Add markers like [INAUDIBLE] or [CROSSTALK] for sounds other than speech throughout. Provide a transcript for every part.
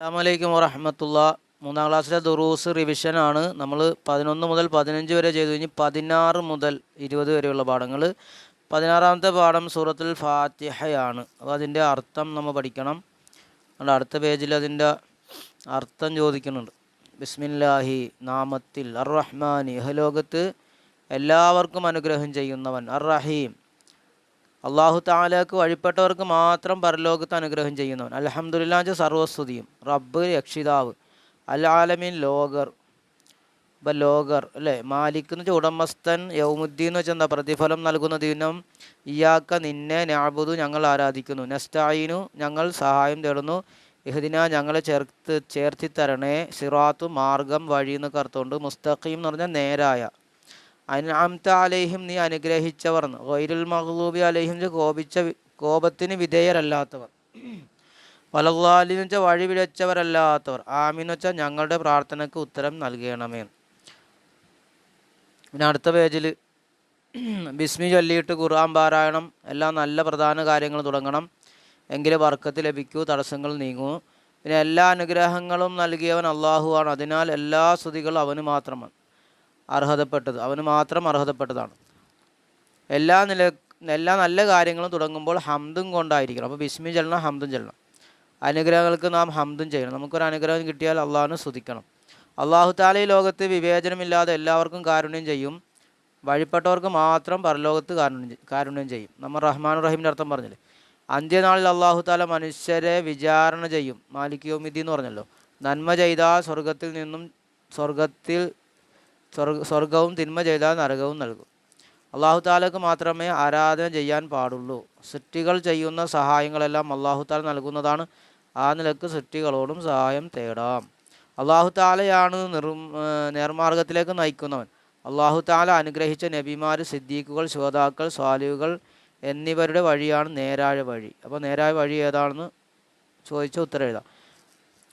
അസ്സാമലൈക്കും വറഹമത്തുള്ള. മൂന്നാം ക്ലാസ്സിലെ ദുറൂസ് ആണ്. നമ്മൾ പതിനൊന്ന് മുതൽ പതിനഞ്ച് വരെ ചെയ്തു. കഴിഞ്ഞ് പതിനാറ് മുതൽ ഇരുപത് വരെയുള്ള പാഠങ്ങൾ. പതിനാറാമത്തെ പാഠം സൂറത്തുൽ ഫാത്തിഹയാണ്. അപ്പോൾ അതിന്റെ അർത്ഥം നമ്മൾ പഠിക്കണം. അതുകൊണ്ട് അടുത്ത പേജിൽ അതിന്റെ അർത്ഥം ചോദിക്കുന്നുണ്ട്. ബിസ്മില്ലാഹി നാമത്തിൽ അർ റഹ്മാൻ. ഇഹലോകത്ത് എല്ലാവർക്കും അനുഗ്രഹം ചെയ്യുന്നവൻ അർ റഹീം. അള്ളാഹു താലാക്ക് വഴിപ്പെട്ടവർക്ക് മാത്രം പരലോകത്ത് അനുഗ്രഹം ചെയ്യുന്നവൻ. അലഹമുല്ലാഞ്ച് സർവസ്തുതിയും. റബ്ബ് രക്ഷിതാവ് അൽ ആലമീൻ ലോകർ. ഇപ്പം ലോകർ അല്ലേ? മാലിക് എന്ന് വെച്ചാൽ ഉടമസ്ഥൻ യൗമുദ്ദീൻ എന്ന് വെച്ചാൽ എന്താ? പ്രതിഫലം നൽകുന്ന ദിനം. ഇയാക്ക നിന്നെ ഞാബുദു ഞങ്ങൾ ആരാധിക്കുന്നു. നെസ്റ്റായിനു ഞങ്ങൾ സഹായം തേടുന്നു. ഇഹദിന ഞങ്ങളെ ചേർത്ത് ചേർത്തി തരണേ സിറാത്തു മാർഗം വഴി എന്നൊക്കെ അർത്ഥമുണ്ട് മുസ്തഖീം എന്ന് പറഞ്ഞാൽ നേരായ. അൻഅംത അലേഹിം നീ അനുഗ്രഹിച്ചവർ ഗൈരുൽ മഹ്ലൂബി അലേഹിം കോപിച്ച കോപത്തിന് വിധേയരല്ലാത്തവർ. വലല്ലാലിന്ന് വെച്ചാൽ വഴി വിഴച്ചവരല്ലാത്തവർ ആമീന്ന് വെച്ചാൽ ഞങ്ങളുടെ പ്രാർത്ഥനയ്ക്ക് ഉത്തരം നൽകണമേ. പിന്നെ അടുത്ത പേജിൽ [CLEARS THROAT] ബിസ്മി ചൊല്ലിയിട്ട് ഖുർആൻ പാരായണം. എല്ലാം നല്ല പ്രധാന കാര്യങ്ങൾ തുടങ്ങണം. എങ്കിലേ വർക്കത്ത് ലഭിക്കൂ തടസ്സങ്ങൾ നീങ്ങൂ. പിന്നെ എല്ലാ അനുഗ്രഹങ്ങളും നൽകിയവൻ അള്ളാഹുവാണ് അതിനാൽ എല്ലാ സ്തുതികളും അവന് മാത്രമാണ്. അർഹതപ്പെട്ടത്. അവന് മാത്രം അർഹതപ്പെട്ടതാണ്. എല്ലാ നില എല്ലാ നല്ല കാര്യങ്ങളും തുടങ്ങുമ്പോൾ ഹംദും കൊണ്ടായിരിക്കണം. അപ്പോൾ ബിസ്മി ചെല്ലണം ഹംദും ചെല്ലണം. അനുഗ്രഹങ്ങൾക്ക് നാം ഹംദും ചെയ്യണം. നമുക്കൊരു അനുഗ്രഹം കിട്ടിയാൽ അള്ളാഹിനെ സ്തുതിക്കണം. അള്ളാഹു താല ഈ ലോകത്ത് വിവേചനമില്ലാതെ എല്ലാവർക്കും കാരുണ്യം ചെയ്യും. വഴിപ്പെട്ടവർക്ക് മാത്രം പരലോകത്ത് കാരുണ്യം കാരുണ്യം ചെയ്യും. നമ്മൾ റഹ്മാൻ റഹീമിന്റെ അർത്ഥം പറഞ്ഞില്ലേ? അന്ത്യനാളിൽ അള്ളാഹു താല മനുഷ്യരെ വിചാരണ ചെയ്യും. മാലിക് യോമിദി എന്ന് പറഞ്ഞല്ലോ. നന്മ ചെയ്താൽ സ്വർഗത്തിൽ നിന്നും സ്വർഗത്തിൽ സ്വർഗ സ്വർഗവും തിന്മ ചെയ്താൽ നരകവും നൽകും. അള്ളാഹു താലക്ക് മാത്രമേ ആരാധന ചെയ്യാൻ പാടുള്ളൂ. സൃഷ്ടികൾ ചെയ്യുന്ന സഹായങ്ങളെല്ലാം അള്ളാഹു താല നൽകുന്നതാണ്. ആ നിലയ്ക്ക് സൃഷ്ടികളോടും സഹായം തേടാം. അള്ളാഹു താലയാണ് നിർ നേർമാർഗത്തിലേക്ക് നയിക്കുന്നവൻ. അള്ളാഹു താല അനുഗ്രഹിച്ച നബിമാർ സിദ്ദീഖുകൾ ശ്രോതാക്കൾ സ്വാലിവുകൾ എന്നിവരുടെ വഴിയാണ് നേരായ വഴി. അപ്പോൾ നേരായ വഴി ഏതാണെന്ന് ചോദിച്ച ഉത്തരം എഴുതാം.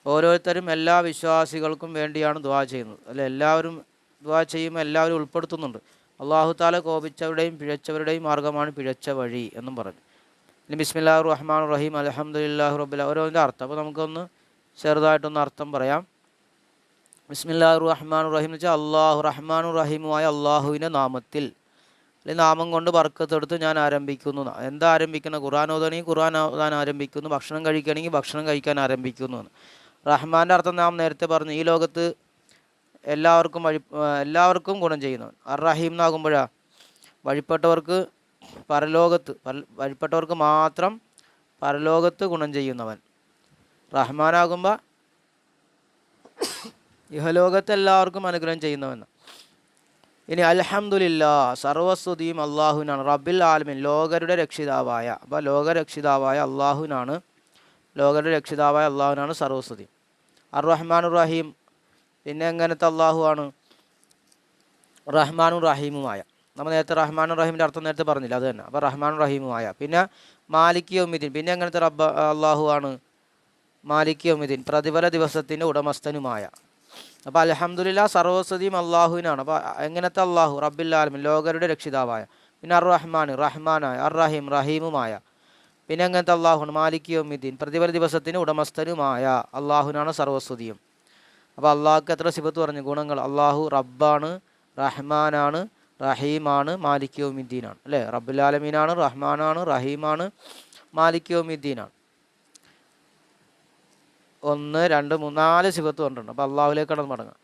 ഓരോരുത്തരും എല്ലാ വിശ്വാസികൾക്കും വേണ്ടിയാണ് ദ്വാ ചെയ്യുന്നത്. അല്ല? എല്ലാവരും ദ്വാ ചെയ്യുമ്പോൾ എല്ലാവരും ഉൾപ്പെടുത്തുന്നുണ്ട്. അള്ളാഹു താല കോപിച്ചവരുടെയും പിഴച്ചവരുടെയും മാർഗമാണ് പിഴച്ച വഴി എന്നും പറഞ്ഞു. ഇനി ബിസ്മില്ലാ റഹ്മാൻ റഹീം. അലഹമുല്ലാഹു റബ്ബില്ല ഓരോന്നിന്റെ അർത്ഥം. അപ്പോൾ നമുക്കൊന്ന് ചെറുതായിട്ടൊന്ന് അർത്ഥം പറയാം. ബിസ്മില്ലാ റഹ്മാൻ റഹീം എന്ന് വെച്ചാൽ അള്ളാഹു റഹ്മാൻ റഹീമുമായ അള്ളാഹുവിന്റെ നാമത്തിൽ. അല്ലെങ്കിൽ നാമം കൊണ്ട് വർക്കത്തെടുത്ത് ഞാൻ ആരംഭിക്കുന്നു. എന്താ ആരംഭിക്കണം? ഖുർആൻ ഓതണമെങ്കിൽ ഖുർആൻ ഓതാൻ ആരംഭിക്കുന്നു. ഭക്ഷണം കഴിക്കണമെങ്കിൽ ഭക്ഷണം കഴിക്കാൻ ആരംഭിക്കുന്നു. റഹ്മാന്റെ അർത്ഥം നാം നേരത്തെ പറഞ്ഞു. ഈ ലോകത്ത് എല്ലാവർക്കും വഴി എല്ലാവർക്കും ഗുണം ചെയ്യുന്നവൻ അർ റഹീം എന്നാകുമ്പോഴാ വഴിപ്പെട്ടവർക്ക് പരലോകത്ത് വഴിപ്പെട്ടവർക്ക് മാത്രം പരലോകത്ത് ഗുണം ചെയ്യുന്നവൻ. റഹ്മാനാകുമ്പോൾ ഇഹലോകത്ത് എല്ലാവർക്കും അനുഗ്രഹം ചെയ്യുന്നവൻ. ഇനി അലഹമുല്ല സർവസ്തുതിയും അള്ളാഹുവിനാണ്. റബ്ബിൽ ആലമിൻ ലോകരുടെ രക്ഷിതാവായ അപ്പോൾ ലോകരക്ഷിതാവായ അള്ളാഹുവിനാണ് ലോകരുടെ രക്ഷിതാവായ അള്ളാഹുവിനാണ് സർവസ്തുതി. അർ റഹ്മാൻ റഹീം പിന്നെ എങ്ങനത്തെ അള്ളാഹു ആണ്? റഹ്മാനും റഹീമുമായ. നമ്മൾ നേരത്തെ റഹ്മാനും റഹീമിന്റെ അർത്ഥം നേരത്തെ പറഞ്ഞില്ല അത് തന്നെ. അപ്പോൾ റഹ്മാനും റഹീമുമായ. പിന്നെ മാലിക് യോമിദ്ദീൻ. പിന്നെ എങ്ങനത്തെ റബ്ബ അള്ളാഹു ആണ്? മാലിക് യോമിദ്ദീൻ. പ്രതിഫല ദിവസത്തിന്റെ ഉടമസ്ഥനുമായ. അപ്പോൾ അലഹമുല്ല സർവസ്വതിയും അള്ളാഹുവിനാണ് അപ്പോൾ എങ്ങനത്തെ അള്ളാഹു റബ്ബില്ലാലമിൻ ലോകരുടെ രക്ഷിതാവായ. പിന്നെ അർ റഹ്മാൻ റഹ്മാനായ അർ റഹീം റഹീമുമായ. പിന്നെ എങ്ങനത്തെ അള്ളാഹുണ് മാലിക് യോമിദ്ദീൻ. പ്രതിഫല ദിവസത്തിന് ഉടമസ്ഥനുമായ. അള്ളാഹുവിനാണ് സർവസ്വതിയും അപ്പോൾ അള്ളാഹ്ക്ക് എത്ര സിബത്ത് പറഞ്ഞു? ഗുണങ്ങൾ. അള്ളാഹു റബ്ബാണ് റഹ്മാനാണ് റഹീമാണ് മാലിക് യോമിദ്ദീനാണ്. അല്ലേ? റബ്ബുലാലമീനാണ് റഹ്മാനാണ് റഹീമാണ് മാലിക് യോമിദ്ദീനാണ്. ഒന്ന് രണ്ട് മൂന്ന് നാല് സിബത്ത് പറഞ്ഞിട്ടുണ്ട്. അപ്പോൾ അള്ളാഹുലേക്കാണ് മടങ്ങുക.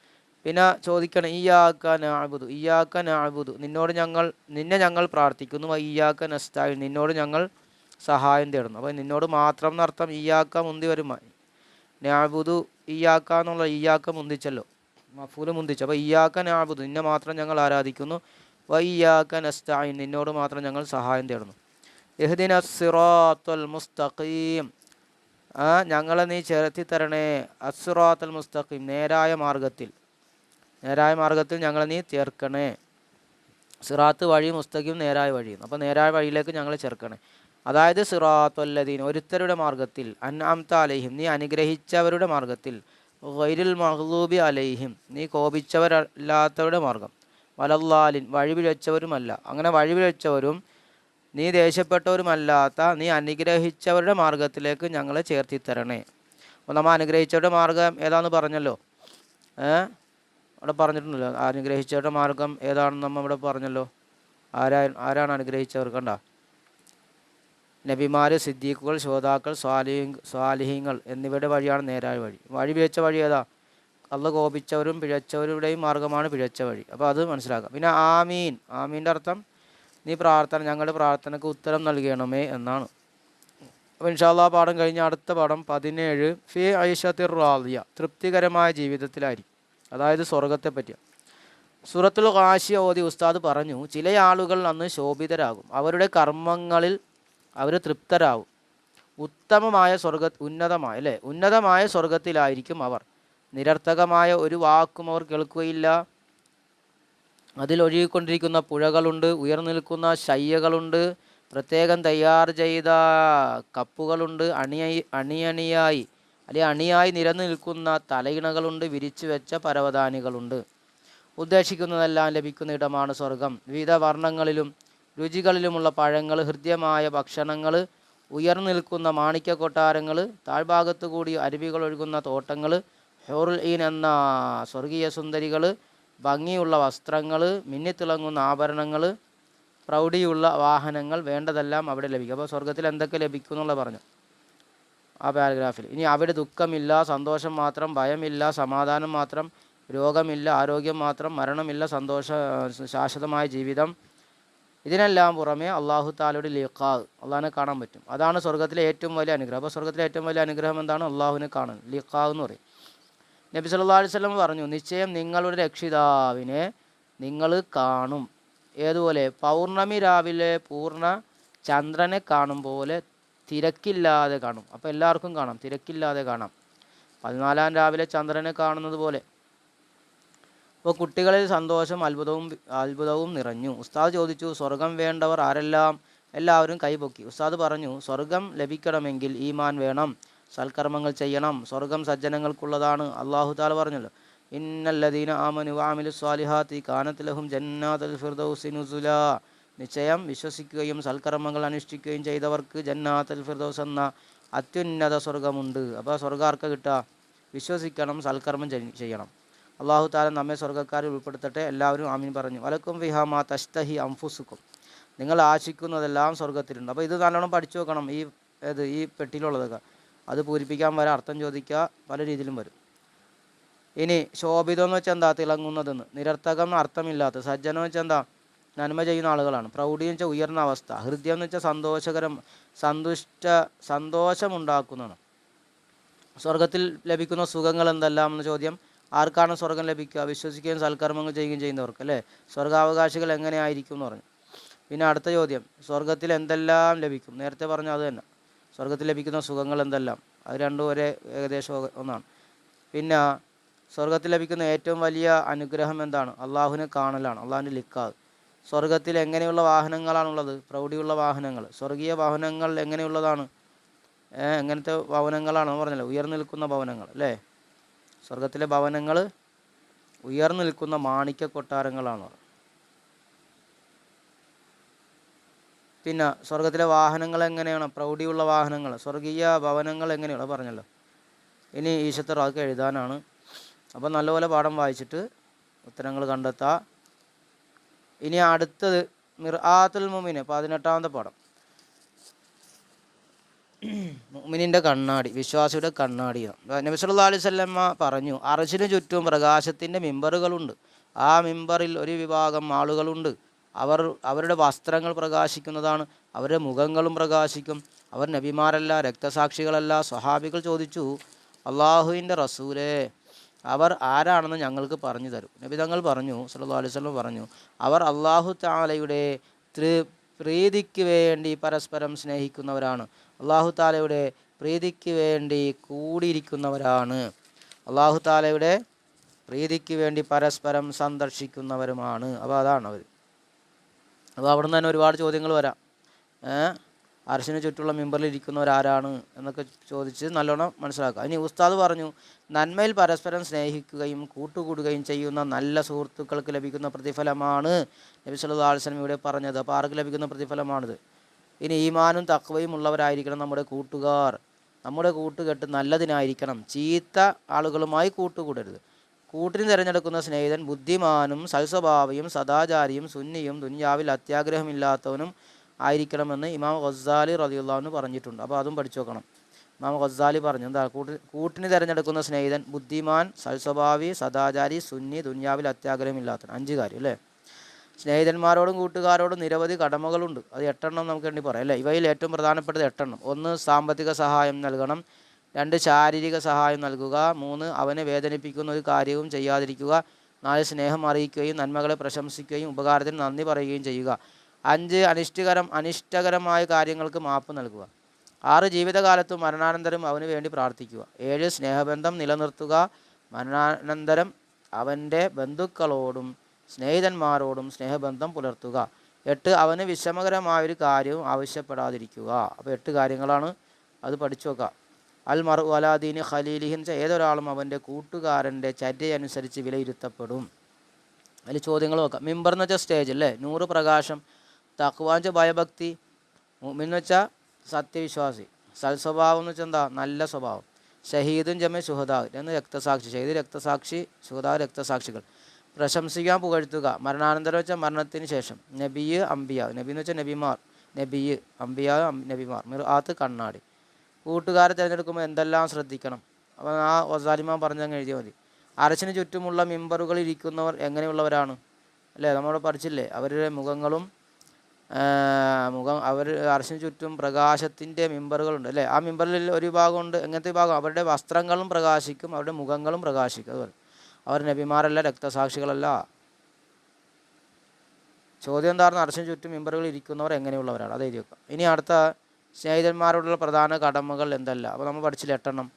പിന്നെ ചോദിക്കണം ഇയാക്ക നാബുദു ഇയാക്ക നാബുദു നിന്നോട് ഞങ്ങൾ നിന്നെ ഞങ്ങൾ പ്രാർത്ഥിക്കുന്നു. ഇയാക്ക നസ്തായി നിന്നോട് ഞങ്ങൾ സഹായം തേടുന്നു. അപ്പോൾ നിന്നോട് മാത്രം എന്നർത്ഥം ഇയാക്ക മുന്തി വരും നാബുദു ഇയാക്ക എന്നുള്ള ഇയാക്ക മുന്തിച്ചല്ലോ. മഫൂൽ മുന്തിച്ചു. അപ്പോൾ ഇയാക്ക നാബുദു നിന്നെ മാത്രം ഞങ്ങൾ ആരാധിക്കുന്നു. വയ്യാക്ക നസ്തായി നിന്നോട് മാത്രം ഞങ്ങൾ സഹായം തേടുന്നു. എഹ്ദിന സിറാത്തുൽ മുസ്തഖീം. ആ ഞങ്ങളെ നീ ചേർത്തി തരണേ. അസുറാത്തൽ മുസ്തഖീം നേരായ മാർഗത്തിൽ നേരായ മാർഗത്തിൽ ഞങ്ങളെ നീ ചേർക്കണേ. സിറാത്ത് വഴി മുസ്തഖീം നേരായ വഴിയും അപ്പോൾ നേരായ വഴിയിലേക്ക് ഞങ്ങളെ ചേർക്കണേ. അതായത് സിറാത്തുല്ലദീൻ ഒരുത്തരുടെ മാർഗത്തിൽ അൻഅംത അലൈഹിം നീ അനുഗ്രഹിച്ചവരുടെ മാർഗത്തിൽ ഗൈരുൽ മഹ്ലൂബി അലൈഹിം നീ കോപിച്ചവരല്ലാത്തവരുടെ മാർഗം വലല്ലാലിൻ വഴിപിഴച്ചവരുമല്ല. അങ്ങനെ വഴിപിഴച്ചവരും നീ ദേഷ്യപ്പെട്ടവരുമല്ലാത്ത നീ അനുഗ്രഹിച്ചവരുടെ മാർഗത്തിലേക്ക് ഞങ്ങളെ ചേർത്തി തരണേ അപ്പോൾ നമ്മൾ അനുഗ്രഹിച്ചവരുടെ മാർഗം ഏതാണെന്ന് പറഞ്ഞല്ലോ? അവിടെ പറഞ്ഞിട്ടുണ്ടല്ലോ അനുഗ്രഹിച്ചവരുടെ മാർഗം ഏതാണെന്ന് നമ്മൾ ഇവിടെ പറഞ്ഞല്ലോ? ആരാ ആരാണ് അനുഗ്രഹിച്ചവർ? കണ്ട? നബിമാർ സിദ്ദീഖുകൾ ശ്രോതാക്കൾ സ്വാലിഹി സ്വാലിഹീങ്ങൾ എന്നിവയുടെ വഴിയാണ് നേരായ വഴി. വഴി പിഴച്ച വഴി ഏതാ? അള്ള കോപിച്ചവരും പിഴച്ചവരുടെയും മാർഗമാണ് പിഴച്ച വഴി. അപ്പോൾ അത് മനസ്സിലാക്കാം. പിന്നെ ആമീൻ. ആമീന്റെ അർത്ഥം നീ പ്രാർത്ഥന ഞങ്ങളുടെ പ്രാർത്ഥനയ്ക്ക് ഉത്തരം നൽകണമേ എന്നാണ്. അപ്പോൾ ഇൻഷാല്ലാ പാഠം കഴിഞ്ഞ അടുത്ത പാഠം പതിനേഴ്. ഫി ഐഷത്തിർ റാദിയ തൃപ്തികരമായ ജീവിതത്തിലായിരിക്കും. അതായത് സ്വർഗത്തെ പറ്റിയ. സൂറത്തുൽ കാശി ഓതി ഉസ്താദ് പറഞ്ഞു ചില ആളുകൾ അന്ന് ശോഭിതരാകും. അവരുടെ കർമ്മങ്ങളിൽ അവർ തൃപ്തരാകും ഉത്തമമായ സ്വർഗ ഉന്നതമായ അല്ലേ? ഉന്നതമായ സ്വർഗത്തിലായിരിക്കും അവർ. നിരർത്ഥകമായ ഒരു വാക്കും അവർ കേൾക്കുകയില്ല. അതിലൊഴുകിക്കൊണ്ടിരിക്കുന്ന പുഴകളുണ്ട് ഉയർന്നു നിൽക്കുന്ന ശയ്യകളുണ്ട് പ്രത്യേകം തയ്യാർ ചെയ്ത കപ്പുകളുണ്ട് അണിയായി അണിയണിയായി അല്ലെ അണിയായി നിരന്നു നിൽക്കുന്ന തലയിണകളുണ്ട് വിരിച്ചു വെച്ച പരവതാനികളുണ്ട്. ഉദ്ദേശിക്കുന്നതെല്ലാം ലഭിക്കുന്ന ഇടമാണ് സ്വർഗം. വിവിധ വർണങ്ങളിലും രുചികളിലുമുള്ള പഴങ്ങൾ ഹൃദ്യമായ ഭക്ഷണങ്ങൾ ഉയർന്നു നിൽക്കുന്ന മാണിക്യ കൊട്ടാരങ്ങൾ താഴ്ഭാഗത്തു കൂടി അരുവികൾ ഒഴുകുന്ന തോട്ടങ്ങൾ ഹോറുൽ ഈൻ എന്ന സ്വർഗീയ സുന്ദരികൾ ഭംഗിയുള്ള വസ്ത്രങ്ങൾ മിന്നിത്തിളങ്ങുന്ന ആഭരണങ്ങൾ പ്രൗഢിയുള്ള വാഹനങ്ങൾ വേണ്ടതെല്ലാം അവിടെ ലഭിക്കും. അപ്പോൾ സ്വർഗത്തിൽ എന്തൊക്കെ ലഭിക്കും എന്നുള്ളത് പറഞ്ഞു. ആ പാരഗ്രാഫിൽ. ഇനി അവിടെ ദുഃഖമില്ല സന്തോഷം മാത്രം ഭയമില്ല സമാധാനം മാത്രം രോഗമില്ല ആരോഗ്യം മാത്രം മരണമില്ല സന്തോഷ ശാശ്വതമായ ജീവിതം ഇതിനെല്ലാം പുറമെ അള്ളാഹു താലയുടെ ലിഖാവ് അള്ളാഹിനെ കാണാൻ പറ്റും. അതാണ് സ്വർഗത്തിലെ ഏറ്റവും വലിയ അനുഗ്രഹം. അപ്പോൾ സ്വർഗത്തിലെ ഏറ്റവും വലിയ അനുഗ്രഹം എന്താണ്? അള്ളാഹുവിനെ കാണുന്നത് ലിഖാവ് എന്ന് പറയും. നബി സല്ലാ അലൈഹി വസല്ലം പറഞ്ഞു നിശ്ചയം നിങ്ങളുടെ രക്ഷിതാവിനെ നിങ്ങൾ കാണും. ഏതുപോലെ? പൗർണമി രാവിലെ പൂർണ ചന്ദ്രനെ കാണും പോലെ തിരക്കില്ലാതെ കാണും. അപ്പോൾ എല്ലാവർക്കും കാണാം. തിരക്കില്ലാതെ കാണാം. പതിനാലാം രാവിലെ ചന്ദ്രനെ കാണുന്നത് പോലെ അപ്പോൾ കുട്ടികളിൽ സന്തോഷം അത്ഭുതവും അത്ഭുതവും നിറഞ്ഞു. ഉസ്താദ് ചോദിച്ചു സ്വർഗം വേണ്ടവർ ആരെല്ലാം? എല്ലാവരും കൈപൊക്കി ഉസ്താദ് പറഞ്ഞു സ്വർഗം ലഭിക്കണമെങ്കിൽ ഈമാൻ വേണം സൽക്കർമ്മങ്ങൾ ചെയ്യണം സ്വർഗം സജ്ജനങ്ങൾക്കുള്ളതാണ്. അള്ളാഹു താല പറഞ്ഞല്ലോ ഇന്നല്ലദീന ആമനു ആമിലു സ്വാലിഹാത്തി കാനത്തിലഹും ലഹും ഫിർദൌസിനുസുല ഫിർദൗസി നിശ്ചയം വിശ്വസിക്കുകയും സൽക്കർമ്മങ്ങൾ അനുഷ്ഠിക്കുകയും ചെയ്തവർക്ക് ജന്നാത്തൽ ഫിർദൗസ് എന്ന അത്യുന്നത സ്വർഗമുണ്ട്. അപ്പോൾ സ്വർഗാർക്ക് കിട്ടുക. വിശ്വസിക്കണം സൽക്കർമ്മം ചെയ്യണം. അള്ളാഹു താല നമ്മെ സ്വർഗക്കാരിൽ ഉൾപ്പെടുത്തട്ടെ. എല്ലാവരും ആമീൻ പറഞ്ഞു. വലക്കും വിഹാമ തഷ്തഹി അംഫുസുക്കും. നിങ്ങൾ ആശിക്കുന്നതെല്ലാം സ്വർഗത്തിലുണ്ട് അപ്പോൾ ഇത് നല്ലോണം പഠിച്ചു വെക്കണം. ഈ ഇത് ഈ പെട്ടിയിലുള്ളതൊക്കെ. അത് പൂരിപ്പിക്കാൻ വരെ അർത്ഥം ചോദിക്കുക പല രീതിയിലും വരും. ഇനി ശോഭിതം എന്ന് വെച്ചാൽ എന്താ? തിളങ്ങുന്നതെന്ന്. നിരർത്ഥകം എന്ന് അർത്ഥമില്ലാത്ത സജ്ജനം വെച്ചാൽ എന്താ? നന്മ ചെയ്യുന്ന ആളുകളാണ്. പ്രൗഢി എന്ന് വെച്ചാൽ ഉയർന്ന അവസ്ഥ. ഹൃദയം എന്ന് വെച്ചാൽ സന്തോഷകരം സന്തുഷ്ട സന്തോഷമുണ്ടാക്കുന്നതാണ്. സ്വർഗത്തിൽ ലഭിക്കുന്ന സുഖങ്ങൾ എന്തെല്ലാം എന്ന ചോദ്യം. ആർക്കാണ് സ്വർഗം ലഭിക്കുക? വിശ്വസിക്കുകയും സൽക്കർമ്മങ്ങൾ ചെയ്യുകയും ചെയ്യുന്നവർക്ക് അല്ലേ? സ്വർഗാവകാശികൾ എങ്ങനെയായിരിക്കും എന്ന് പറഞ്ഞു. പിന്നെ അടുത്ത ചോദ്യം സ്വർഗത്തിൽ എന്തെല്ലാം ലഭിക്കും? നേരത്തെ പറഞ്ഞു അത് തന്നെ. സ്വർഗത്തിൽ ലഭിക്കുന്ന സുഖങ്ങൾ എന്തെല്ലാം? അത് രണ്ടും ഒരേ ഏകദേശം ഒന്നാണ്. പിന്നെ സ്വർഗത്തിൽ ലഭിക്കുന്ന ഏറ്റവും വലിയ അനുഗ്രഹം എന്താണ്? അള്ളാഹുവിനെ കാണലാണ് അള്ളാഹുവിന്റെ ലിക്കാവ് സ്വർഗത്തിൽ എങ്ങനെയുള്ള വാഹനങ്ങളാണുള്ളത്? പ്രൗഢിയുള്ള വാഹനങ്ങൾ. സ്വർഗീയ വാഹനങ്ങൾ എങ്ങനെയുള്ളതാണ്? എങ്ങനത്തെ ഭവനങ്ങളാണ് പറഞ്ഞല്ലോ. ഉയർന്നു നിൽക്കുന്ന ഭവനങ്ങൾ അല്ലേ? സ്വർഗത്തിലെ ഭവനങ്ങൾ ഉയർന്നു നിൽക്കുന്ന മാണിക്യ കൊട്ടാരങ്ങളാണ്. പിന്നെ സ്വർഗത്തിലെ വാഹനങ്ങൾ എങ്ങനെയാണ്? പ്രൗഢിയുള്ള വാഹനങ്ങൾ സ്വർഗീയ ഭവനങ്ങൾ എങ്ങനെയാണ്? പറഞ്ഞല്ലോ. ഇനി ഈശത്തർ റാക്ക് എഴുതാനാണ്. അപ്പോൾ നല്ലപോലെ പാഠം വായിച്ചിട്ട് ഉത്തരങ്ങൾ കണ്ടെത്താം. ഇനി അടുത്തത് മിർആത്തുൽ മുമിന് പതിനെട്ടാമത്തെ പാഠം. മുഅ്മിനിന്റെ കണ്ണാടി വിശ്വാസിയുടെ കണ്ണാടിയാണ് നബി സല്ലല്ലാഹു അലൈഹി പറഞ്ഞു അറിച്ചിന് ചുറ്റും പ്രകാശത്തിന്റെ മിമ്പറുകളുണ്ട്. ആ മിമ്പറിൽ ഒരു വിഭാഗം ആളുകളുണ്ട്. അവർ അവരുടെ വസ്ത്രങ്ങൾ പ്രകാശിക്കുന്നതാണ് അവരുടെ മുഖങ്ങളും പ്രകാശിക്കും. അവർ നബിമാരല്ല രക്തസാക്ഷികളല്ല. സ്വഹാബികൾ ചോദിച്ചു അള്ളാഹുവിന്റെ റസൂലേ അവർ ആരാണെന്ന് ഞങ്ങൾക്ക് പറഞ്ഞു തരും. നബി തങ്ങൾ പറഞ്ഞു സല്ലു അലൈഹി വസല്ലം പറഞ്ഞു അവർ അള്ളാഹു താലയുടെ തൃ പ്രീതിക്ക് വേണ്ടി പരസ്പരം സ്നേഹിക്കുന്നവരാണ്. അള്ളാഹു താലയുടെ പ്രീതിക്ക് വേണ്ടി കൂടിയിരിക്കുന്നവരാണ്. അള്ളാഹു താലയുടെ പ്രീതിക്ക് വേണ്ടി പരസ്പരം സന്ദർശിക്കുന്നവരുമാണ്. അപ്പോൾ അതാണ് അവർ അപ്പോൾ അവിടെ നിന്ന് തന്നെ ഒരുപാട് ചോദ്യങ്ങൾ വരാം. അർശിന് ചുറ്റുള്ള മെമ്പറിൽ ഇരിക്കുന്നവരാരാണ് എന്നൊക്കെ ചോദിച്ച് നല്ലോണം മനസ്സിലാക്കുക. ഇനി ഉസ്താദ് പറഞ്ഞു നന്മയിൽ പരസ്പരം സ്നേഹിക്കുകയും കൂട്ടുകൂടുകയും ചെയ്യുന്ന നല്ല സുഹൃത്തുക്കൾക്ക് ലഭിക്കുന്ന പ്രതിഫലമാണ് നബി സല്ലല്ലാഹു അലൈഹി വസല്ലം ഇവിടെ പറഞ്ഞത്. അപ്പോൾ ആർക്ക് ലഭിക്കുന്ന പ്രതിഫലമാണിത്? ഇനി ഈമാനും തക്വയും ഉള്ളവരായിരിക്കണം നമ്മുടെ കൂട്ടുകാർ. നമ്മുടെ കൂട്ടുകെട്ട് നല്ലതിനായിരിക്കണം. ചീത്ത ആളുകളുമായി കൂട്ടുകൂടരുത്. കൂട്ടിന് തിരഞ്ഞെടുക്കുന്ന സ്നേഹിതൻ ബുദ്ധിമാനും സൽസ്വഭാവിയും സദാചാരിയും സുന്നിയും ദുന്യാവിൽ അത്യാഗ്രഹമില്ലാത്തവനും ആയിരിക്കണമെന്ന് ഇമാം ഖസാലി റലിയുള്ളവന് പറഞ്ഞിട്ടുണ്ട്. അപ്പോൾ അതും പഠിച്ചു നോക്കണം. ഇമാം ഖസാലി പറഞ്ഞു എന്താ കൂട്ടി കൂട്ടിന് തിരഞ്ഞെടുക്കുന്ന സ്നേഹിതൻ ബുദ്ധിമാൻ സൽസ്വഭാവി സദാചാരി സുന്നി ദുന്യാവിൽ അത്യാഗ്രഹമില്ലാത്തവൻ. അഞ്ച് കാര്യം അല്ലേ? സ്നേഹിതന്മാരോടും കൂട്ടുകാരോടും നിരവധി കടമകളുണ്ട്. അത് എട്ടെണ്ണം നമുക്ക് വേണ്ടി പറയാം അല്ലേ? ഇവയിൽ ഏറ്റവും പ്രധാനപ്പെട്ടത് എട്ടെണ്ണം. ഒന്ന് സാമ്പത്തിക സഹായം നൽകണം. രണ്ട് ശാരീരിക സഹായം നൽകുക. മൂന്ന് അവനെ വേദനിപ്പിക്കുന്ന ഒരു കാര്യവും ചെയ്യാതിരിക്കുക. നാല് സ്നേഹം അറിയിക്കുകയും നന്മകളെ പ്രശംസിക്കുകയും ഉപകാരത്തിന് നന്ദി പറയുകയും ചെയ്യുക. അഞ്ച് അനിഷ്ടകരം അനിഷ്ടകരമായ കാര്യങ്ങൾക്ക് മാപ്പ് നൽകുക. ആറ് ജീവിതകാലത്തും മരണാനന്തരം അവന് വേണ്ടി പ്രാർത്ഥിക്കുക. ഏഴ് സ്നേഹബന്ധം നിലനിർത്തുക. മരണാനന്തരം അവന്റെ ബന്ധുക്കളോടും സ്നേഹിതന്മാരോടും സ്നേഹബന്ധം പുലർത്തുക. എട്ട് അവന് വിഷമകരമായ ഒരു കാര്യവും ആവശ്യപ്പെടാതിരിക്കുക. അപ്പോൾ എട്ട് കാര്യങ്ങളാണ് അത് പഠിച്ചു നോക്കുക അൽ മറു അലാദീന് ഖലീലിഹിൻ ച ഏതൊരാളും അവന്റെ കൂട്ടുകാരന്റെ ചര്യയനുസരിച്ച് വിലയിരുത്തപ്പെടും. അതിൽ ചോദ്യങ്ങൾ നോക്കാം മിമ്പർ എന്ന് വെച്ചാൽ സ്റ്റേജ് അല്ലേ? നൂറ് പ്രകാശം തക്വാഞ്ച ഭയഭക്തി എന്ന് വെച്ചാൽ സത്യവിശ്വാസി. സൽസ്വഭാവം എന്ന് വെച്ചാൽ എന്താ? നല്ല സ്വഭാവം. ഷഹീദും ജമ സുഹദാ എന്ന് രക്തസാക്ഷി. ഷഹീദ് രക്തസാക്ഷി സുഹദാ രക്തസാക്ഷികൾ. പ്രശംസിക്കാൻ പുകഴ്ത്തുക. മരണാനന്തരം വെച്ചാൽ മരണത്തിന് ശേഷം നബിയ് അംബിയ നബി എന്ന് വെച്ചാൽ നബിമാർ. നബിയ് അംബിയ നബിമാർ. മിർആത്ത് കണ്ണാടി. കൂട്ടുകാരെ തിരഞ്ഞെടുക്കുമ്പോൾ എന്തെല്ലാം ശ്രദ്ധിക്കണം? അപ്പോൾ ആ വസാലിമാൻ പറഞ്ഞങ്ങ് എഴുതിയാൽ മതി. അരച്ചിന് ചുറ്റുമുള്ള മെമ്പറുകൾ ഇരിക്കുന്നവർ എങ്ങനെയുള്ളവരാണ്? അല്ലേ? നമ്മളോട് പഠിച്ചില്ലേ? അവരുടെ മുഖങ്ങളും മുഖം അവർ അരച്ചിന് ചുറ്റും പ്രകാശത്തിന്റെ മിമ്പറുകളുണ്ട്. അല്ലേ? ആ മിമ്പറിൽ ഒരു ഭാഗമുണ്ട്. എങ്ങനത്തെ ഭാഗം? അവരുടെ വസ്ത്രങ്ങളും പ്രകാശിക്കും അവരുടെ മുഖങ്ങളും പ്രകാശിക്കും. അതുപോലെ. അവർ നബിമാരല്ല രക്തസാക്ഷികളല്ല. ചോദ്യം എന്താണെന്ന് അർശം ചുറ്റും മെമ്പറുകൾ ഇരിക്കുന്നവർ എങ്ങനെയുള്ളവരാണ്? അത് എഴുതി വെക്കാം. ഇനി അടുത്ത സ്നേഹിതന്മാരോടുള്ള പ്രധാന കടമകൾ എന്തല്ല? അപ്പോൾ നമ്മൾ പഠിച്ചില്ല എട്ടെണ്ണം.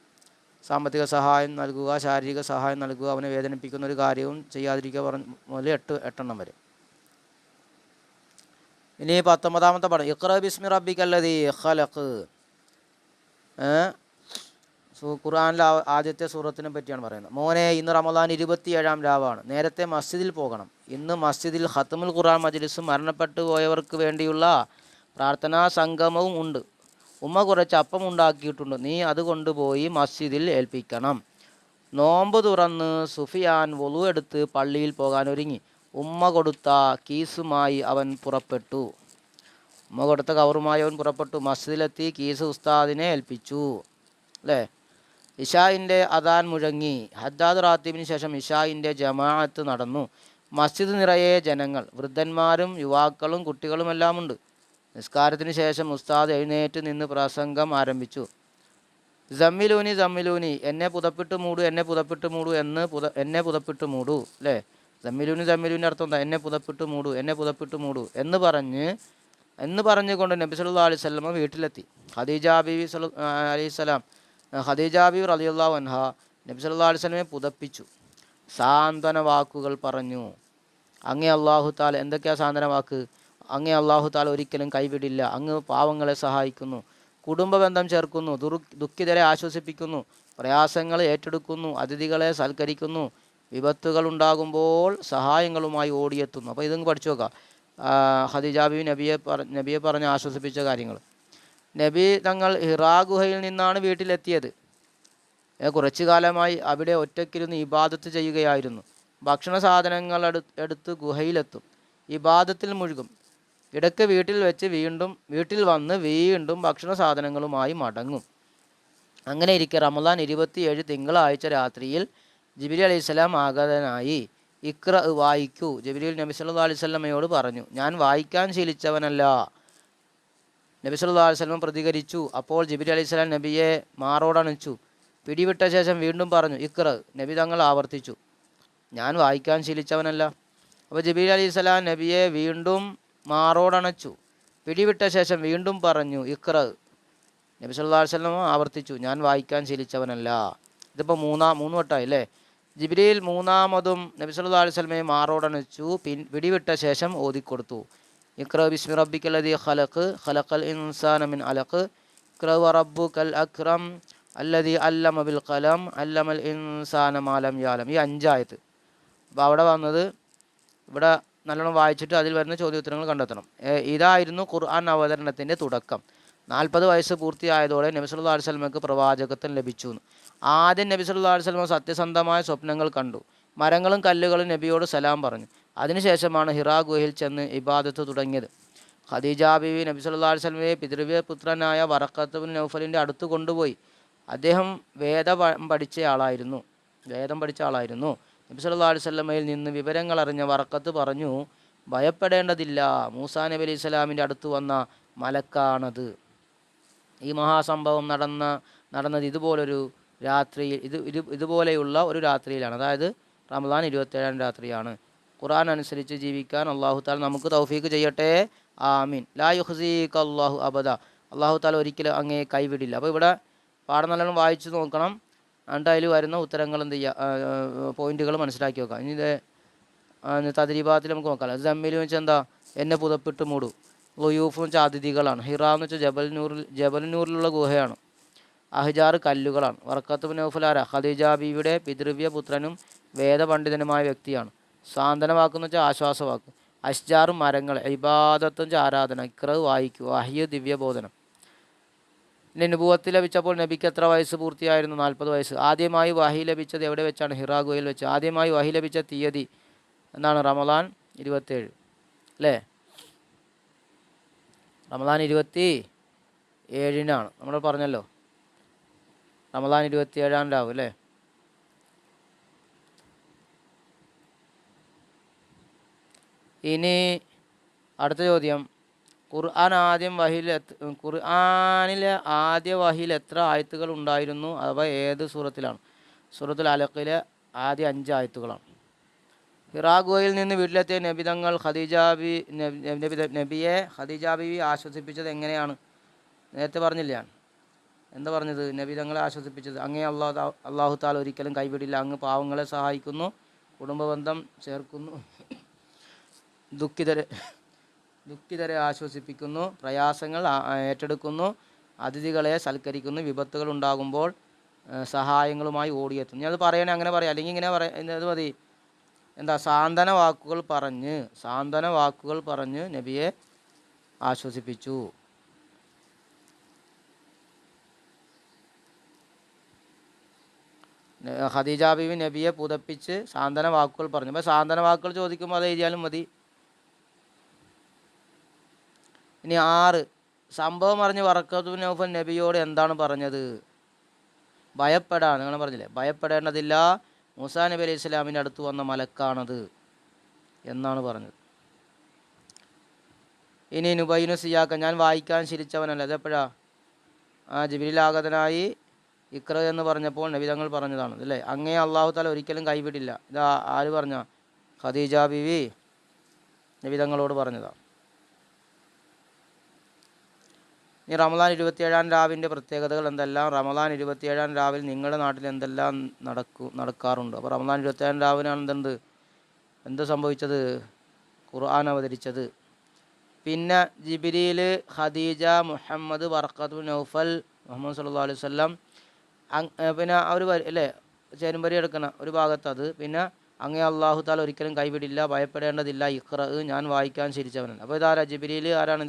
സാമ്പത്തിക സഹായം നൽകുക ശാരീരിക സഹായം നൽകുക അവനെ വേദനിപ്പിക്കുന്ന ഒരു കാര്യവും ചെയ്യാതിരിക്കുക പറഞ്ഞ മുതൽ എട്ട് എട്ടെണ്ണം വരെ. ഇനി പത്തൊമ്പതാമത്തെ പടം ഇഖ്റ ബിസ്മി റബ്ബിക്കല്ലതി ഖലഖ്. ഖുർആനിലെ ആദ്യത്തെ സൂറത്തിനെ പറ്റിയാണ് പറയുന്നത്. മോനെ ഇന്ന് റമദാൻ ഇരുപത്തിയേഴാം രാവാണ്. നേരത്തെ മസ്ജിദിൽ പോകണം. ഇന്ന് മസ്ജിദിൽ ഹത്തമുൽ ഖുർആൻ മജ്ലിസും മരണപ്പെട്ടു പോയവർക്ക് വേണ്ടിയുള്ള പ്രാർത്ഥനാ സംഗമവും ഉണ്ട്. ഉമ്മ കുറച്ച് അപ്പം ഉണ്ടാക്കിയിട്ടുണ്ട്. നീ അത് കൊണ്ടുപോയി മസ്ജിദിൽ ഏൽപ്പിക്കണം. നോമ്പ് തുറന്ന് സുഫിയാൻ വൊളു എടുത്ത് പള്ളിയിൽ പോകാൻ ഒരുങ്ങി. ഉമ്മ കൊടുത്ത കീസുമായി അവൻ പുറപ്പെട്ടു. ഉമ്മ കൊടുത്ത കവറുമായി അവൻ പുറപ്പെട്ടു. മസ്ജിദിലെത്തി കീസ് ഉസ്താദിനെ ഏൽപ്പിച്ചു. അല്ലേ? ഇഷായിന്റെ അദാൻ മുഴങ്ങി. ഹദ്ദാദ് റാത്തീബിന് ശേഷം ഇഷായിന്റെ ജമാഅത്ത് നടന്നു. മസ്ജിദ് നിറയെ ജനങ്ങൾ വൃദ്ധന്മാരും യുവാക്കളും കുട്ടികളുമെല്ലാം ഉണ്ട് നിസ്കാരത്തിന് ശേഷം ഉസ്താദ് എഴുന്നേറ്റ് നിന്ന് പ്രസംഗം ആരംഭിച്ചു. ജമ്മിലൂനി ജമ്മിലൂനി എന്നെ പുതപ്പിട്ട് മൂടു എന്നെ പുതപ്പിട്ട് മൂടു എന്ന് പുത എന്നെ പുതപ്പിട്ട് മൂടു അല്ലേ ജമ്മിലൂനി ജമ്മിലൂനി അർത്ഥം എന്താ? എന്നെ പുതപ്പിട്ട് മൂടു എന്നെ പുതപ്പിട്ട് മൂടു എന്ന് പറഞ്ഞ് എന്ന് പറഞ്ഞുകൊണ്ട് നബി സല്ലല്ലാഹു അലൈഹി സ്വലമ വീട്ടിലെത്തി. ഖദീജ ബിബി സല്ല അലൈഹി സ്വലാം ഖദീജ റലിയുള്ള വൻഹ നബി വസല്ലമയെ പുതപ്പിച്ചു. സാന്ത്വന വാക്കുകൾ പറഞ്ഞു. അങ്ങേ അള്ളാഹു താൽ എന്തൊക്കെയാ സാന്ത്വന വാക്ക്? അങ്ങേ അള്ളാഹു താൽ ഒരിക്കലും കൈവിടില്ല. അങ്ങ് പാവങ്ങളെ സഹായിക്കുന്നു. കുടുംബ ബന്ധം ചേർക്കുന്നു. ദുർ ദുഃഖിതരെ ആശ്വസിപ്പിക്കുന്നു. പ്രയാസങ്ങൾ ഏറ്റെടുക്കുന്നു. അതിഥികളെ സൽക്കരിക്കുന്നു. വിപത്തുകൾ ഉണ്ടാകുമ്പോൾ സഹായങ്ങളുമായി ഓടിയെത്തുന്നു. അപ്പോൾ ഇതങ്ങ് പഠിച്ചു നോക്കാം. ഹദിജാബി നബിയെ പറ നബിയെ പറഞ്ഞ് ആശ്വസിപ്പിച്ച കാര്യങ്ങൾ. നബി തങ്ങൾ ഹിറാ ഗുഹയിൽ നിന്നാണ് വീട്ടിലെത്തിയത്. കുറച്ച് കാലമായി അവിടെ ഒറ്റയ്ക്കിരുന്ന് ഇബാദത്ത് ചെയ്യുകയായിരുന്നു. ഭക്ഷണ സാധനങ്ങൾ എടു എടുത്ത് ഗുഹയിലെത്തും. ഇബാദത്തിൽ മുഴുകും. ഇടയ്ക്ക് വീട്ടിൽ വെച്ച് വീണ്ടും വീട്ടിൽ വന്ന് വീണ്ടും ഭക്ഷണ സാധനങ്ങളുമായി മടങ്ങും. അങ്ങനെ ഇരിക്കെ റമദാൻ ഇരുപത്തിയേഴ് തിങ്കളാഴ്ച രാത്രിയിൽ ജിബിലി അലൈഹി സ്വലാം ആഗതനായി. ഇക്ര വായിക്കൂ. ജബിലി നബി അലൈഹി സ്വലമയോട് പറഞ്ഞു ഞാൻ വായിക്കാൻ ശീലിച്ചവനല്ല. നബി അലൈഹി വസല്ലം പ്രതികരിച്ചു. അപ്പോൾ ജിബിലി അലൈഹി സ്വലാം നബിയെ മാറോടണിച്ചു. പിടിവിട്ട ശേഷം വീണ്ടും പറഞ്ഞു ഇക്ര നബി തങ്ങൾ ആവർത്തിച്ചു. ഞാൻ വായിക്കാൻ ശീലിച്ചവനല്ല. അപ്പോൾ ജബീൽ അലൈഹി സ്വലാം നബിയെ വീണ്ടും മാറോടണച്ചു. പിടിവിട്ട ശേഷം വീണ്ടും പറഞ്ഞു ഇക്ര നബി സല്ലല്ലാഹു അലൈഹി വസല്ലം ആവർത്തിച്ചു. ഞാൻ വായിക്കാൻ ശീലിച്ചവനല്ല. ഇതിപ്പോൾ മൂന്നാം മൂന്ന് വട്ടമായി അല്ലേ? ജിബ്രീൽ മൂന്നാമതും നബി സല്ലല്ലാഹു അലൈഹി സ്വലമയെ മാറോടണച്ചു പിൻ പിടിവിട്ട ശേഷം ഓതിക്കൊടുത്തു. ഇക്ര ബിസ്മി റബ്ബിക്കല്ലദീ ഖലഖ് ഖലഖൽ ഇൻസാന മിൻ അലഖ്. ഇക്ര റബ്ബുക്കൽ അക്രം അല്ലദീ അല്ലമ ബിൽ ഖലം അല്ലമൽ ഇൻസാന മാലം യാലം. ഈ അഞ്ചായത്. അപ്പോൾ അവിടെ വന്നത് ഇവിടെ നല്ലോണം വായിച്ചിട്ട് അതിൽ വരുന്ന ചോദ്യോത്തരങ്ങൾ കണ്ടെത്തണം. ഇതായിരുന്നു ഖുർആൻ അവതരണത്തിന്റെ തുടക്കം. നാൽപ്പത് വയസ്സ് പൂർത്തിയായതോടെ നബി സല്ലല്ലാഹു അലൈഹി വസല്ലമക്ക് പ്രവാചകത്വം ലഭിച്ചു. ആദ്യം നബി സല്ലല്ലാഹു അലൈഹി വസല്ലമ സത്യസന്ധമായ സ്വപ്നങ്ങൾ കണ്ടു. മരങ്ങളും കല്ലുകളും നബിയോട് സലാം പറഞ്ഞു. അതിനുശേഷമാണ് ഹിറാ ഗുഹയിൽ ചെന്ന് ഇബാദത്ത് തുടങ്ങിയത്. ഖദീജ ബിബി നബി അലൈഹി വസല്ലമയെ പിതൃവ്യ പുത്രനായ വറക്കത്ത് ബിൻ നൗഫലിന്റെ അടുത്ത് കൊണ്ടുപോയി. അദ്ദേഹം വേദ പ- പഠിച്ച ആളായിരുന്നു. വേദം പഠിച്ച ആളായിരുന്നു. നബി സല്ലല്ലാഹു അലൈഹി വസല്ലമയിൽ നിന്ന് വിവരങ്ങൾ അറിഞ്ഞ വറക്കത്ത് പറഞ്ഞു ഭയപ്പെടേണ്ടതില്ല. മൂസാ നബി അലൈഹി സ്വലാമിന്റെ അടുത്ത് വന്ന മലക്കാണത്. ഈ മഹാസംഭവം നടന്ന നടന്നത് ഇതുപോലൊരു രാത്രിയിൽ ഇത് ഇത് ഇതുപോലെയുള്ള ഒരു രാത്രിയിലാണ്. അതായത് റമദാൻ ഇരുപത്തേഴാം രാത്രിയാണ്. ഖുർആൻ അനുസരിച്ച് ജീവിക്കാൻ അള്ളാഹു താല നമുക്ക് തൗഫീക്ക് ചെയ്യട്ടെ. ആമീൻ. ലാ യുഹ്സീഖ് അള്ളാഹു അബദ. അള്ളാഹു താല ഒരിക്കലും അങ്ങേ കൈവിടില്ല. അപ്പോൾ ഇവിടെ പാഠം നല്ലോണം വായിച്ചു നോക്കണം. അതിൽ വരുന്ന ഉത്തരങ്ങൾ എന്ത് ചെയ്യുക പോയിന്റുകൾ മനസ്സിലാക്കി വെക്കാം. ഇനി ഇത് നമുക്ക് നോക്കാം. ജമ്മിൽ വെച്ചാൽ എന്താ? എന്നെ പുതപ്പിട്ട് മൂടു. ലുയൂഫ് എന്ന് വെച്ചാൽ അതിഥികളാണ് ഹിറ എന്ന് വെച്ചാൽ ജബൽനൂറിൽ ജബൽനൂറിലുള്ള ജബൽ നൂറിലുള്ള ഗുഹയാണ്. അഹിജാർ കല്ലുകളാണ്. വർക്കത്ത് നൗഫലാര ഖദീജ പിതൃവ്യ പുത്രനും വേദപണ്ഡിതനുമായ വ്യക്തിയാണ്. സാന്ത്വന വാക്കെന്ന് വെച്ചാൽ ആശ്വാസവാക്ക് അഷ്ജാറും മരങ്ങൾ ഇബാദത്തും ആരാധന ഇക്രവ് വായിക്കുക അഹ്യ ദിവ്യബോധനം. പിന്നെ അനുഭവത്തിൽ ലഭിച്ചപ്പോൾ നബിക്ക് എത്ര വയസ്സ് പൂർത്തിയായിരുന്നു? നാൽപ്പത് വയസ്സ്. ആദ്യമായി വഹി ലഭിച്ചത് എവിടെ വെച്ചാണ്? ഹിറാ ഗുഹയിൽ വെച്ച്. ആദ്യമായി വഹി ലഭിച്ച തീയതി എന്നാണ് റമദാൻ ഇരുപത്തേഴ്. അല്ലേ? റമദാൻ ഇരുപത്തി ഏഴിനാണ് നമ്മൾ പറഞ്ഞല്ലോ. റമദാൻ ഇരുപത്തി ഏഴാണ്ടാവും അല്ലേ? ഇനി അടുത്ത ചോദ്യം. ഖുർആൻ ആദ്യം വഹിയിൽ ഖുർആാനിലെ ആദ്യ വഹിയിൽ എത്ര ആയത്തുകൾ ഉണ്ടായിരുന്നു അഥവാ ഏത് സൂറത്തിലാണ്? സൂറത്തുൽ അലക്കിലെ ആദ്യ അഞ്ച് ആയത്തുകളാണ്. ഹിറാഗുവയിൽ നിന്ന് വീട്ടിലെത്തിയ നബിതങ്ങൾ ഖദീജാബി നബി നബി- നബിയെ ഖദീജാബി ആശ്വസിപ്പിച്ചത് എങ്ങനെയാണ്? നേരത്തെ പറഞ്ഞില്ല? എന്താ പറഞ്ഞത്? നബിതങ്ങളെ ആശ്വസിപ്പിച്ചത്. അങ്ങേ അള്ളാഹു അള്ളാഹു താൽ ഒരിക്കലും കൈവിടില്ല. അങ്ങ് പാവങ്ങളെ സഹായിക്കുന്നു കുടുംബബന്ധം ചേർക്കുന്നു. ദുഃഖിതരെ [LAUGHS] ദുഃഖിതരെ ആശ്വസിപ്പിക്കുന്നു പ്രയാസങ്ങൾ ഏറ്റെടുക്കുന്നു അതിഥികളെ സൽക്കരിക്കുന്നു വിപത്തുകൾ ഉണ്ടാകുമ്പോൾ സഹായങ്ങളുമായി ഓടിയെത്തുന്നു. ഞാനത് പറയണേ അങ്ങനെ പറയാം. അല്ലെങ്കിൽ ഇങ്ങനെ പറയുന്നത് മതി. എന്താ സാന്ത്വന വാക്കുകൾ പറഞ്ഞ് സാന്ത്വന വാക്കുകൾ പറഞ്ഞ് നബിയെ ആശ്വസിപ്പിച്ചു. ഖദീജ നബിയെ പുതപ്പിച്ച് സാന്ത്വന വാക്കുകൾ പറഞ്ഞു. അപ്പോൾ സാന്ത്വന വാക്കുകൾ ചോദിക്കുമ്പോൾ അത് എഴുതിയാലും മതി. ഇനി ആറ്. സംഭവം അറിഞ്ഞ് വറക്കത്തു നൗഫൽ നബിയോട് എന്താണ് പറഞ്ഞത്? ഭയപ്പെടാൻ നിങ്ങൾ പറഞ്ഞില്ലേ? ഭയപ്പെടേണ്ടതില്ല. മൂസാ നബി അലൈഹി ഇസ്ലാമിന്റെ അടുത്ത് വന്ന മലക്കാണത് എന്നാണ് പറഞ്ഞത്. ഇനി നുബൈനു സിയാക്ക ഞാൻ വായിക്കാൻ ശിരിച്ചവനല്ല അതെപ്പോഴാ ആ ജിബിലാഗതനായി ഇക്ര എന്ന് പറഞ്ഞപ്പോൾ നബിതങ്ങൾ പറഞ്ഞതാണ്. അല്ലേ അങ്ങേ അള്ളാഹു താല ഒരിക്കലും കൈവിടില്ല. ഇതാ ആര് പറഞ്ഞ? ഖദീജ ബിവി നബിതങ്ങളോട് പറഞ്ഞതാണ് ഇനി റമദാൻ ഇരുപത്തിയേഴാം രാവിന്റെ പ്രത്യേകതകൾ എന്തെല്ലാം? റമദാൻ ഇരുപത്തിയേഴാം രാവിൽ നിങ്ങളുടെ നാട്ടിൽ എന്തെല്ലാം നടക്കു നടക്കാറുണ്ട്? അപ്പോൾ റമദാൻ ഇരുപത്തിയേഴാം രാവിനാണ് എന്തുണ്ട്? എന്ത് സംഭവിച്ചത്? ഖുർആൻ അവതരിച്ചത്. പിന്നെ ജിബിരിയിൽ ഖദീജ മുഹമ്മദ് ബർക്കത്തു നൗഫൽ മുഹമ്മദ് സല്ലല്ലാഹു അലൈഹി വസല്ലം അങ് പിന്നെ അവർ അല്ലേ ചേരുംപരി എടുക്കുന്ന ഒരു ഭാഗത്ത് അത്. പിന്നെ അങ്ങേ അള്ളാഹു താല ഒരിക്കലും കൈവിടില്ല ഭയപ്പെടേണ്ടതില്ല ഇഖ്റ ഞാൻ വായിക്കാൻ ശരിച്ചവനാണ് അപ്പോൾ ഇതാരാ? ജിബിരിയിൽ ആരാണ്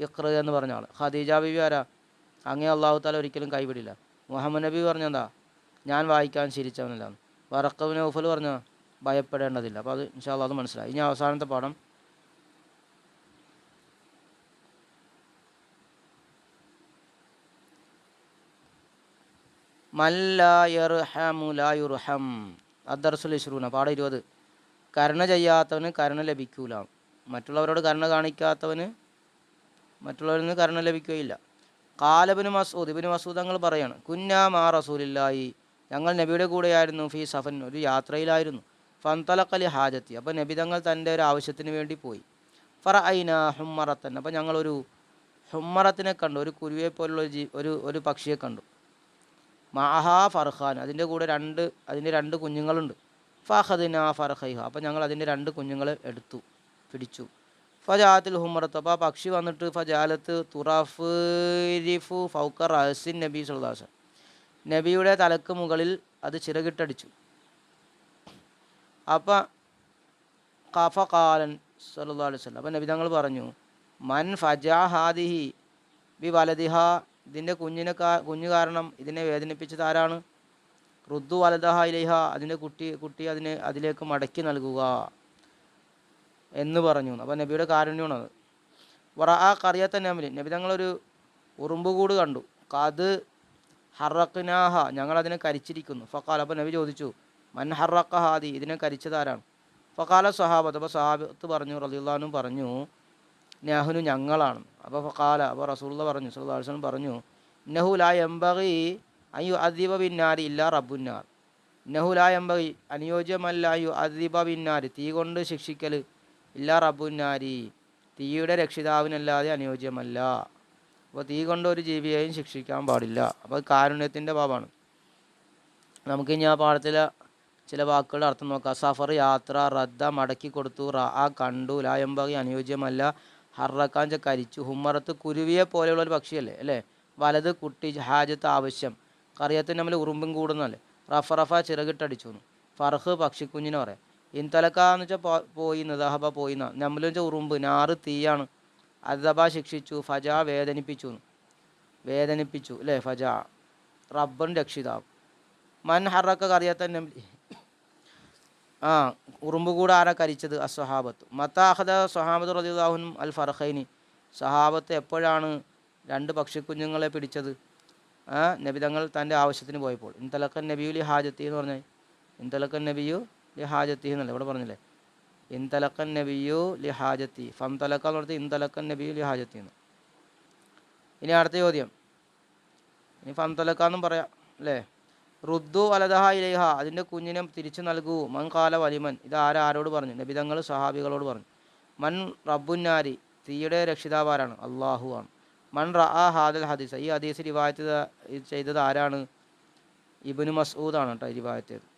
ഇതിൽ എന്ന് പറഞ്ഞ ആൾ ഖദീജ ബിബി ആരാ? അങ്ങേ അള്ളാഹു താല ഒരിക്കലും കൈവിടില്ല. മുഹമ്മദ് നബി പറഞ്ഞെന്താ? ഞാൻ വായിക്കാൻ ശീലിച്ചവനല്ല വറക്കബ് നൗഫൽ പറഞ്ഞ? ഭയപ്പെടേണ്ടതില്ല. അപ്പോൾ അത് ഇൻഷാല്ല അത് മനസ്സിലായി. ഇനി അവസാനത്തെ പാഠം. മല്ലായർഹമുലായുർഹം ഇഷ്റൂന പാഠം ഇരുപത്. കരുണ ചെയ്യാത്തവന് കരുണ ലഭിക്കൂല. മറ്റുള്ളവരോട് കരുണ കാണിക്കാത്തവന് മറ്റുള്ളവരിൽ നിന്ന് കരുണ ലഭിക്കുകയില്ല. കാലബിന് മസൂദ് ഇബിന് മസൂദ് തങ്ങൾ പറയാണ് കുഞ്ഞാ മാ റസൂലില്ലായി ഞങ്ങൾ നബിയുടെ കൂടെയായിരുന്നു ഫി സഫൻ ഒരു യാത്രയിലായിരുന്നു. ഫന്തലക്കലി ഹാജത്തി അപ്പോൾ നബി തങ്ങൾ തന്റെ ഒരു ആവശ്യത്തിന് വേണ്ടി പോയി. ഫറ ഐന ഹുമ്മറത്തൻ അപ്പോൾ ഞങ്ങളൊരു ഹുമ്മറത്തിനെ കണ്ടു ഒരു കുരുവിയെ പോലുള്ള ജീ ഒരു ഒരു പക്ഷിയെ കണ്ടു. മഹാ ഫർഖാൻ അതിന്റെ കൂടെ രണ്ട് അതിന്റെ രണ്ട് കുഞ്ഞുങ്ങളുണ്ട്. ഫഹദിന ഫർഹൈഹ അപ്പോൾ ഞങ്ങൾ അതിന്റെ രണ്ട് കുഞ്ഞുങ്ങളെ എടുത്തു പിടിച്ചു. ഫജാത്തിൽ ഹുമറത്ത് അപ്പോൾ ആ പക്ഷി വന്നിട്ട് ഫജാലത്ത് തുറഫിരിഫു ഫൗക്കർ റഹസിൻ നബി സുൽദാസ നബിയുടെ തലക്ക് മുകളിൽ അത് ചിറകിട്ടടിച്ചു. അപ്പം കഫ കാലൻ സല്ലല്ലാഹു അലൈഹി അപ്പം നബി തങ്ങൾ പറഞ്ഞു മൻ ഫജാ ഹാദിഹി ബി വലദിഹ. ഇതിന്റെ കുഞ്ഞിനെ കാ കുഞ്ഞു കാരണം ഇതിനെ വേദനിപ്പിച്ചത് ആരാണ്? റുദ്ദു വലതഹ ഇലൈഹ. അതിന്റെ കുട്ടി കുട്ടി അതിനെ അതിലേക്ക് മടക്കി നൽകുക. എന്ന് പറഞ്ഞു. അപ്പോൾ നബിയുടെ കാരുണ്യമാണത്. വറ ആ കറിയത്ത നബിൽ നബി തങ്ങളൊരു ഉറുമ്പുകൂട് കണ്ടു. കത് ഹറഖ്നാഹ. ഞങ്ങളതിനെ കരിച്ചിരിക്കുന്നു. ഫക്കാൽ അപ്പോൾ നബി ചോദിച്ചു മൻ ഹറക്ക ഹാദി? ഇതിനെ കരിച്ചതാരാണ് ഫക്കാല സഹാബത്ത് അപ്പോൾ സഹാബത്ത് പറഞ്ഞു റലിള്ളാനും പറഞ്ഞു നെഹ്നു ഞങ്ങളാണ്. അപ്പോൾ ഫക്കാല അപ്പോൾ റസൂള്ള പറഞ്ഞു സുല്ലാസ്ലം പറഞ്ഞു നെഹു ലാ എംബകി അയ്യു അദീബ ബിന്നാരി ഇല്ല റബ്ബുന്നാർ നെഹു ലാ എംബകി അനുയോജ്യമല്ല അയ്യു അദീബ ബിന്നാരി തീ കൊണ്ട് ശിക്ഷിക്കൽ ഇല്ല റബ്ബുന്നാരി. തീയുടെ രക്ഷിതാവിനല്ലാതെ അനുയോജ്യമല്ല. അപ്പോൾ തീ കൊണ്ട് ഒരു ജീവിയെയും ശിക്ഷിക്കാൻ പാടില്ല. അപ്പോൾ കാരുണ്യത്തിന്റെ ഭാവമാണ് നമുക്ക് ഇനി ആ പാഠത്തിലെ ചില വാക്കുകളുടെ അർത്ഥം നോക്കാം. സഫർ യാത്ര റദ്ദ മടക്കി കൊടുത്തു റ ആ കണ്ടു ലായമ്പകി അനുയോജ്യമല്ല. ഹർറക്കാഞ്ച കരിച്ചു. ഹുമ്മറത്ത് കുരുവിയെ പോലെയുള്ള ഒരു പക്ഷിയല്ലേ അല്ലേ? വലത് കുട്ടി ഹാജത്ത് ആവശ്യം. കറിയത്തിന് നമ്മൾ ഉറുമ്പും കൂടുന്നല്ലേ റഫ റഫ ചിറകിട്ടടിച്ചു. ഫർഹ് പക്ഷിക്കുഞ്ഞിനെ പറയാം. ഇൻതലക്ക എന്ന് വെച്ചാൽ പോയി നദഹബ പോയി നമ്മൾ വെച്ചാൽ ഉറുമ്പ് നാറ് തീയാണ്. അദബ ശിക്ഷിച്ചു ഫജ വേദനിപ്പിച്ചു. വേദനിപ്പിച്ചു അല്ലേ ഫജ. റബ്ബൻ രക്ഷിതാവ്. മൻ ഹറക്ക കറിയാത്ത ആ ഉറുമ്പ് കൂടെ ആരാ കരിച്ചത്? അസ്വഹാബത്ത്. മത്താഹദ സ്വഹാബത്ത് റദിദാഹുനും അൽ ഫർഹൈനി സഹാബത്ത് എപ്പോഴാണ് രണ്ട് പക്ഷിക്കുഞ്ഞുങ്ങളെ പിടിച്ചത്? നബിതങ്ങൾ തന്റെ ആവശ്യത്തിന് പോയപ്പോൾ. ഇന്തലക്കൻ നബിയുലി ഹാജത്തി എന്ന് പറഞ്ഞാൽ? ഇന്തലക്കൻ നബിയു ലി ഹാജത്തി എന്നല്ലേ? ഇവിടെ പറഞ്ഞില്ലേ? ഇന്തലക്കൻ നബിയു ലിഹാജത്തി. ഫം തലക്ക എന്ന് പറഞ്ഞാൽ ഇന്തലക്കൻ നബിയു ലിഹാജത്തി എന്ന്. ഇനി അടുത്ത ചോദ്യം. ഇനി ഫം തലക്ക എന്നും പറയാം അല്ലേ? റുദ്ദു അലദഹ ഇലൈഹ. അതിന്റെ കുഞ്ഞിനെ തിരിച്ചു നൽകൂ. മൻ കാല വലിമൻ. ഇത് ആരാരോട് പറഞ്ഞു? നബിതങ്ങൾ സഹാബികളോട് പറഞ്ഞു. മൻ റബ്ബുന്നാരി തീയുടെ രക്ഷിതാവാരാണ് അള്ളാഹു ആണ്. മൻ ആ ഹാദൽ ഹദീസ്. ഈ ഹദീസ് റിവായത്ത് ചെയ്തത് ആരാണ്? ഇബിന് മസൂദാണ് കേട്ടോ റിവായത്ത് ചെയ്തത്.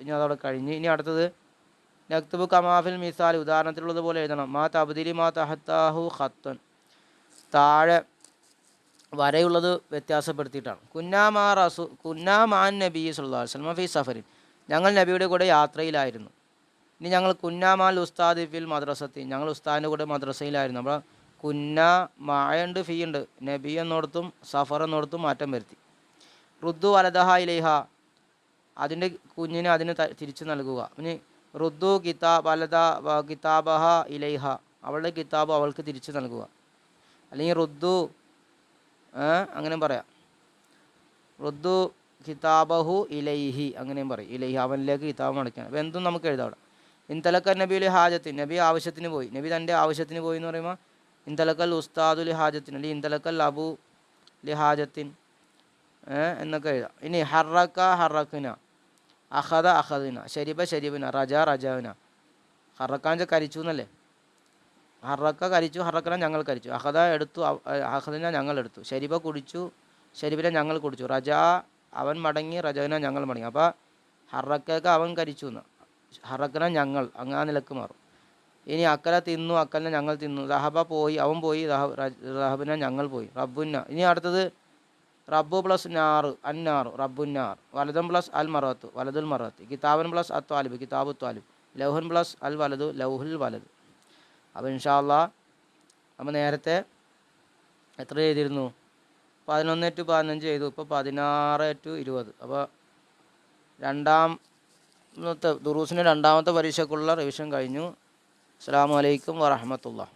ഇനി അതവിടെ കഴിഞ്ഞ്. ഇനി അടുത്തത് നക്തുബ് കമാഫിൽ മിസാൽ ഉദാഹരണത്തിലുള്ളത് പോലെ എഴുതണം. മാ തബ്ദിലി മാ തഹത്താഹു ഖത്തൻ താഴെ വരെയുള്ളത് വ്യത്യാസപ്പെടുത്തിയിട്ടാണ്. കുന്നാമാ റസു കുന്നാമാൻ നബി സുല്ലാ വസ്ലമ ഫി സഫറിൻ ഞങ്ങൾ നബിയുടെ കൂടെ യാത്രയിലായിരുന്നു. ഇനി ഞങ്ങൾ കുന്നാമാൽ ഉസ്താദ് ഫിൽ മദ്രസത്തി ഞങ്ങൾ ഉസ്താദിന്റെ കൂടെ മദ്രസയിലായിരുന്നു. അപ്പോൾ കുന്ന മായുണ്ട് ഫീ ഉണ്ട് നബി എന്നോടത്തും സഫർ എന്നോടത്തും മാറ്റം വരുത്തി. റുദ്ദു വലദഹ ഇലൈഹ അതിന്റെ കുഞ്ഞിനെ അതിന് തിരിച്ചു നൽകുക. പിന്നെ റുദ്ദു കിതാബ് അലത കിതാബഹ ഇലൈഹ. അവളുടെ കിതാബ് അവൾക്ക് തിരിച്ചു നൽകുക. അല്ലെങ്കിൽ റുദ്ദു അങ്ങനെ പറയാം. റുദ്ദു കിതാബഹു ഇലൈഹി അങ്ങനെയും പറയും. ഇലൈഹി അവനിലേക്ക് കിതാബ് മടക്കണം അപ്പോൾ എന്തും നമുക്ക് എഴുതാം അവിടെ. ഇന്തലക്ക നബിയിലെ ഹാജത്തിന് നബി ആവശ്യത്തിന് പോയി. നബി തന്റെ ആവശ്യത്തിന് പോയി എന്ന് പറയുമ്പോൾ ഇന്തലക്കൽ ഉസ്താദു ലി ഹാജത്തിൻ അല്ലെങ്കിൽ ഇന്തലക്കൽ അബു ലി ഹാജത്തിൻ എന്നൊക്കെ എഴുതാം. ഇനി ഹറക്ക ഹറക്കിന അഹദ അഹദിന. ശരിബ ശരിബിന റജ റജാവിന. ഹറക്കാഞ്ച കരിച്ചു എന്നല്ലേ? ഹറക്ക കരിച്ചു ഹറക്കന ഞങ്ങൾ കരിച്ചു. അഹദ എടുത്തു അഹദിന ഞങ്ങൾ എടുത്തു. ശരിബ കുടിച്ചു ശരിബിനെ ഞങ്ങൾ കുടിച്ചു. റജ അവൻ മടങ്ങി റജവിന ഞങ്ങൾ മടങ്ങി. അപ്പോൾ ഹറക്കൊക്കെ അവൻ കരിച്ചു എന്ന്. ഹറക്കന ഞങ്ങൾ അങ്ങനെ നിലയ്ക്ക് മാറും. ഇനി അക്കല തിന്നു അക്കലിനെ ഞങ്ങൾ തിന്നു. റഹബ പോയി അവൻ പോയി റഹബിനെ ഞങ്ങൾ പോയി. റബ്ബുന്ന. ഇനി അടുത്തത് റബ്ബു പ്ലസ് നാറ് അന്നാറ് റബ്ബുന്നാർ വലതും പ്ലസ് അൽ മറത്ത് വലതുൽ മറത്ത് കിതാബൻ പ്ലസ് അത്വാലിബ് കിതാബ് ത്വാലിബ് ലൗഹുൻ പ്ലസ് അൽ വലതു ലൗഹുൽ വലത് അപ്പോൾ ഇൻഷാല്ല നമ്മൾ നേരത്തെ എത്ര ചെയ്തിരുന്നു പതിനൊന്ന് ടു പതിനഞ്ച് ചെയ്തു ഇപ്പോൾ പതിനാറ് ടു ഇരുപത്. അപ്പോൾ രണ്ടാമത്തെ ദുറൂസിന്റെ രണ്ടാമത്തെ പരീക്ഷയ്ക്കുള്ള റിവിഷൻ കഴിഞ്ഞു. അസ്സാം വലൈക്കും വറഹമത്തുള്ള